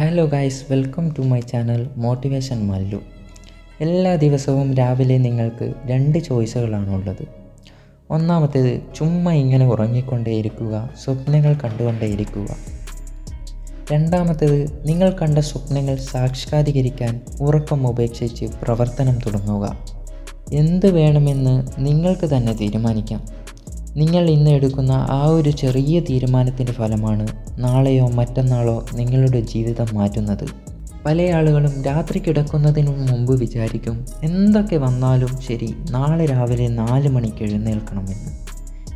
Hello guys welcome to my channel motivation Mallu എല്ലാ ദിവസവും രാവിലെ നിങ്ങൾക്ക് രണ്ട് ചോയ്സുകളാണുള്ളത്. ഒന്നാമത്തേത് ചുമ്മാ ഇങ്ങനെ ഉറങ്ങിക്കൊണ്ടേയിരിക്കുക സ്വപ്നങ്ങൾ കണ്ടുകൊണ്ടേയിരിക്കുക. രണ്ടാമത്തേത് നിങ്ങൾ കണ്ട സ്വപ്നങ്ങൾ സാക്ഷാത്കരിക്കാൻ ഉറക്കം ഉപേക്ഷിച്ച് പ്രവർത്തനം തുടങ്ങുക. എന്ത് വേണമെന്ന് നിങ്ങൾക്ക് തന്നെ തീരുമാനിക്കാം. നിങ്ങൾ ഇന്ന് എടുക്കുന്ന ആ ഒരു ചെറിയ തീരുമാനത്തിന്റെ ഫലമാണ് നാളെയോ മറ്റന്നാളോ നിങ്ങളുടെ ജീവിതം മാറ്റുന്നത്. പല ആളുകളും രാത്രി കിടക്കുന്നതിനു മുമ്പ് വിചാരിക്കും എന്തൊക്കെ വന്നാലും ശരി നാളെ രാവിലെ നാല് മണിക്ക് എഴുന്നേൽക്കണമെന്ന്.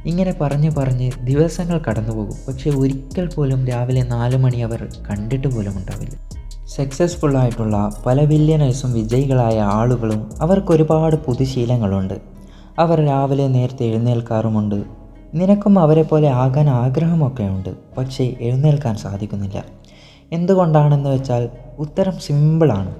ഇങ്ങനെ പറഞ്ഞ് പറഞ്ഞ് ദിവസങ്ങൾ കടന്നുപോകും. പക്ഷേ ഒരിക്കൽ പോലും രാവിലെ നാല് മണി അവർ കണ്ടിട്ട് പോലും ഉണ്ടാവില്ല. സക്സസ്ഫുള്ളായിട്ടുള്ള പല വില്യനേഴ്സും വിജയികളായ ആളുകളും അവർക്കൊരുപാട് പുതുശീലങ്ങളുണ്ട്. അവർ രാവിലെ നേരത്തെ എഴുന്നേൽക്കാറുമുണ്ട്. നിനക്കും അവരെ പോലെ ആകാൻ ആഗ്രഹമൊക്കെ ഉണ്ട്. പക്ഷേ എഴുന്നേൽക്കാൻ സാധിക്കുന്നില്ല. എന്തുകൊണ്ടാണെന്ന് വെച്ചാൽ ഉത്തരം സിമ്പിളാണ്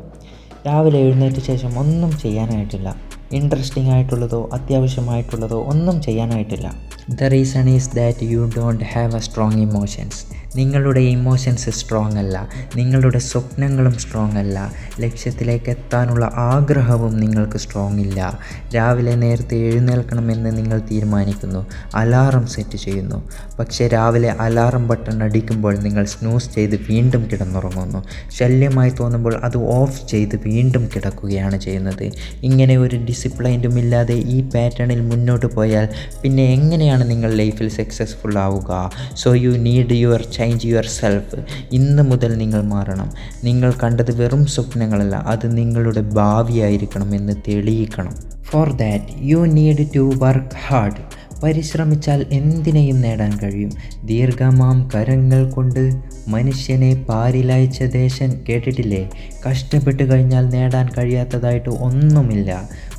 രാവിലെ എഴുന്നേറ്റ ശേഷം ഒന്നും ചെയ്യാനായിട്ടില്ല. ഇൻട്രസ്റ്റിംഗ് ആയിട്ടുള്ളതോ അത്യാവശ്യമായിട്ടുള്ളതോ ഒന്നും ചെയ്യാനായിട്ടില്ല. The reason is that you don't have a strong emotions നിങ്ങളുടെ ഇമോഷൻസ് സ്ട്രോങ് അല്ല. നിങ്ങളുടെ സ്വപ്നങ്ങളും സ്ട്രോങ് അല്ല. ലക്ഷ്യത്തിലേക്ക് എത്താനുള്ള ആഗ്രഹവും നിങ്ങൾക്ക് സ്ട്രോങ് ഇല്ല. രാവിലെ നേരത്തെ എഴുന്നേൽക്കണമെന്ന് നിങ്ങൾ തീരുമാനിക്കുന്നു. അലാറം സെറ്റ് ചെയ്യുന്നു. പക്ഷേ രാവിലെ അലാറം ബട്ടൺ അടിക്കുമ്പോൾ നിങ്ങൾ സ്നൂസ് ചെയ്ത് വീണ്ടും കിടന്നുറങ്ങുന്നു. ശല്യമായി തോന്നുമ്പോൾ അത് ഓഫ് ചെയ്ത് വീണ്ടും കിടക്കുകയാണ് ചെയ്യുന്നത്. ഇങ്ങനെ ഒരു ഡിസിപ്ലൈന്റും ഇല്ലാതെ ഈ പാറ്റേണിൽ മുന്നോട്ട് പോയാൽ പിന്നെ എങ്ങനെയാണ് നിങ്ങൾ ലൈഫിൽ സക്സസ്ഫുൾ ആവുക? So you need your change yourself ഇന്ന് മുതൽ നിങ്ങൾ മാറണം. നിങ്ങൾ കണ്ടത് വെറും സ്വപ്നങ്ങളല്ല അത് നിങ്ങളുടെ ഭാവിയായിരിക്കണം എന്ന് തെളിയിക്കണം. For that you need to work hard പരിശ്രമിച്ചാൽ എന്തിനേയും നേടാൻ കഴിയും. ദീർഘമാം കരങ്ങൾ കൊണ്ട് മനുഷ്യനെ പാരിലയച്ച ദേശൻ കേട്ടിട്ടില്ലേ? കഷ്ടപ്പെട്ട് കഴിഞ്ഞാൽ നേടാൻ കഴിയാത്തതായിട്ട് ഒന്നുമില്ല.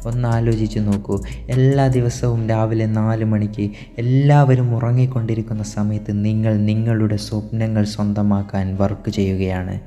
ഒന്ന് ആലോചിച്ച് നോക്കൂ. എല്ലാ ദിവസവും രാവിലെ നാല് മണിക്ക് എല്ലാവരും ഉറങ്ങിക്കൊണ്ടിരിക്കുന്ന സമയത്ത് നിങ്ങൾ നിങ്ങളുടെ സ്വപ്നങ്ങൾ സ്വന്തമാക്കാൻ വർക്ക് ചെയ്യുകയാണ്.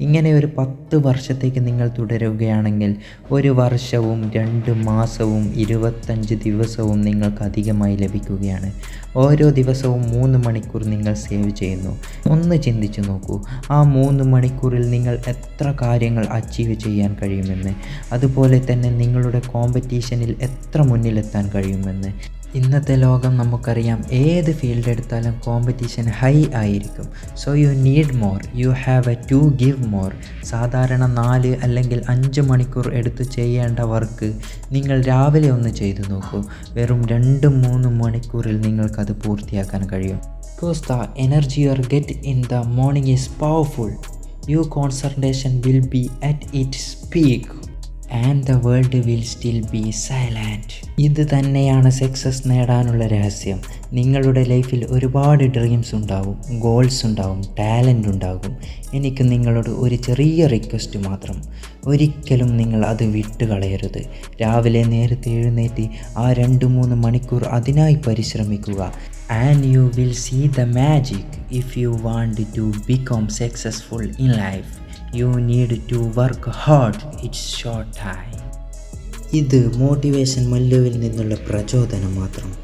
ഇങ്ങനെ ഒരു പത്ത് വർഷത്തേക്ക് നിങ്ങൾ തുടരുകയാണെങ്കിൽ ഒരു വർഷവും രണ്ട് മാസവും ഇരുപത്തഞ്ച് ദിവസവും നിങ്ങൾക്ക് അധികമായി ലഭിക്കുകയാണ്. ഓരോ ദിവസവും മൂന്ന് മണിക്കൂർ നിങ്ങൾ സേവ് ചെയ്യുന്നു. ഒന്ന് ചിന്തിച്ചു നോക്കൂ. ആ മൂന്ന് മണിക്കൂറിൽ നിങ്ങൾ എത്ര കാര്യങ്ങൾ അച്ചീവ് ചെയ്യാൻ കഴിയുമെന്ന്. അതുപോലെ തന്നെ നിങ്ങളുടെ കോമ്പറ്റീഷനിൽ എത്ര മുന്നിലെത്താൻ കഴിയുമെന്ന്. ഇന്നത്തെ ലോകം നമുക്കറിയാം ഏത് ഫീൽഡ് എടുത്താലും കോമ്പറ്റീഷൻ ഹൈ ആയിരിക്കും. So you need more you have a to give more സാധാരണ നാല് അല്ലെങ്കിൽ അഞ്ച് മണിക്കൂർ എടുത്ത് ചെയ്യേണ്ട വർക്ക് നിങ്ങൾ രാവിലെ ഒന്ന് ചെയ്തു നോക്കൂ. വെറും രണ്ട് മൂന്ന് മണിക്കൂറിൽ നിങ്ങൾക്കത് പൂർത്തിയാക്കാൻ കഴിയും. Because the energy your get in the morning is powerful you concentration will be at it speak and the world will still be silent ഇത് തന്നെയാണ് സക്സസ് നേടാനുള്ള രഹസ്യം. നിങ്ങളുടെ ലൈഫിൽ ഒരുപാട് ഡ്രീംസ് ഉണ്ടാവും ഗോൾസ് ഉണ്ടാവും ടാലന്റ് ഉണ്ടാകും. എനിക്ക് നിങ്ങളോട് ഒരു ചെറിയ റിക്വസ്റ്റ് മാത്രം. ഒരിക്കലും നിങ്ങൾ അത് വിട്ടുകളയരുത്. രാവിലെ നേരത്തെ എഴുന്നേറ്റ് ആ രണ്ട് മൂന്ന് മണിക്കൂർ അതിനായി പരിശ്രമിക്കുക. And you will see the magic if you want to become successful in life you need to work hard it's short time ഇത് മോട്ടിവേഷൻ മല്ലുവിൽ നിന്നുള്ള പ്രചോദനം മാത്രം.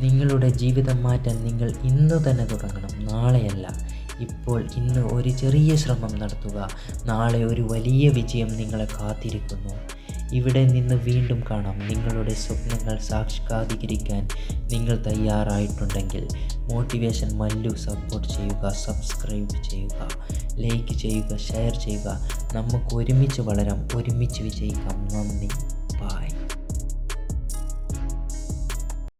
നിങ്ങളുടെ ജീവിതം മാറ്റാൻ നിങ്ങൾ ഇന്ന് തന്നെ തുടങ്ങണം നാളെയല്ല. ഇപ്പോൾ ഇന്ന് ഒരു ചെറിയ ശ്രമം നടത്തുക നാളെ ഒരു വലിയ വിജയം നിങ്ങളെ കാത്തിരിക്കുന്നു. ഇവിടെ നിന്ന് വീണ്ടും കാണാം. നിങ്ങളുടെ സ്വപ്നങ്ങൾ സാക്ഷാത്കരിക്കാൻ നിങ്ങൾ തയ്യാറായിട്ടുണ്ടെങ്കിൽ മോട്ടിവേഷൻ മല്ലു സപ്പോർട്ട് ചെയ്യുക സബ്സ്ക്രൈബ് ചെയ്യുക ലൈക്ക് ചെയ്യുക ഷെയർ ചെയ്യുക. നമുക്ക് ഒരുമിച്ച് വളരാം. ഒരുമിച്ച് വിജയിക്കാം. നന്ദി.